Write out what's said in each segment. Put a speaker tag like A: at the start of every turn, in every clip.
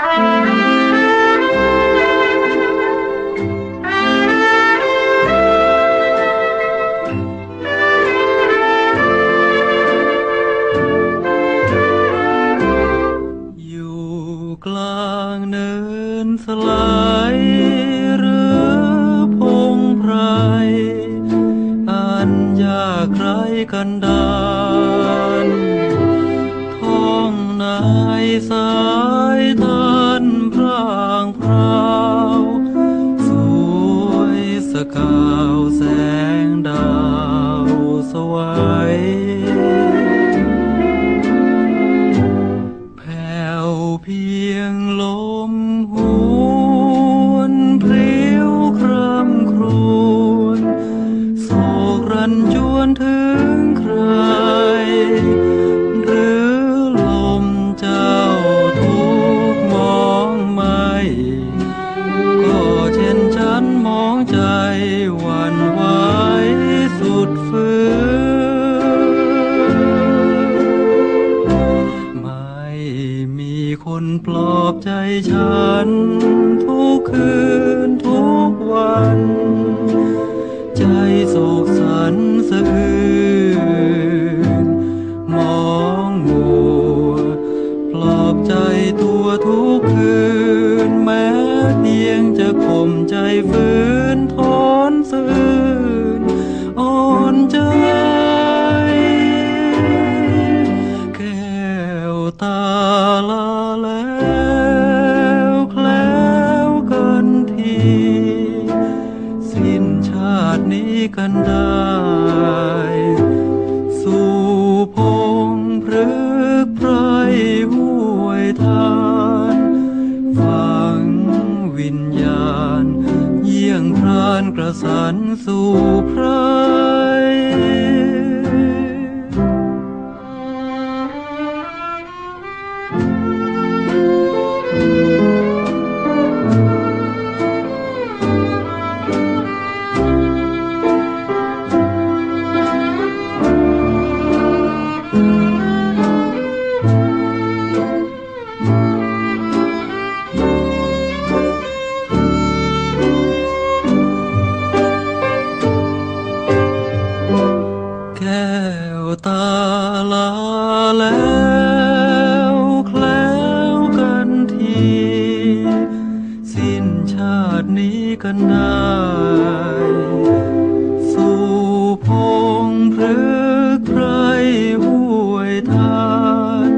A: อยู่กลางเนินสลายหรือพงไพรอันยากไรกันดาน องนายสายตา คนปลอบใจฉัน ทุกคืนทุกวัน ใจโศกสันสะอื้นมองมัวปลอบใจตัวทุกคืน แม้เพียงจะข่มใจฝืนทน ดนี้กันได้ สู่พงพฤกไพรห้วยทานฝังวิญญาณ เยี่ยงพรานกระสันสู่พระ ลาแล้วแคล้วกันที สิ้นชาตินี้กันได้สู่พงพฤกษ์ไพรห้วยทาน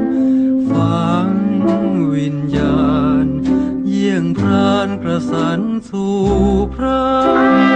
A: ฝังวิญญาณ เยี่ยงพรานกระสันสู่พระ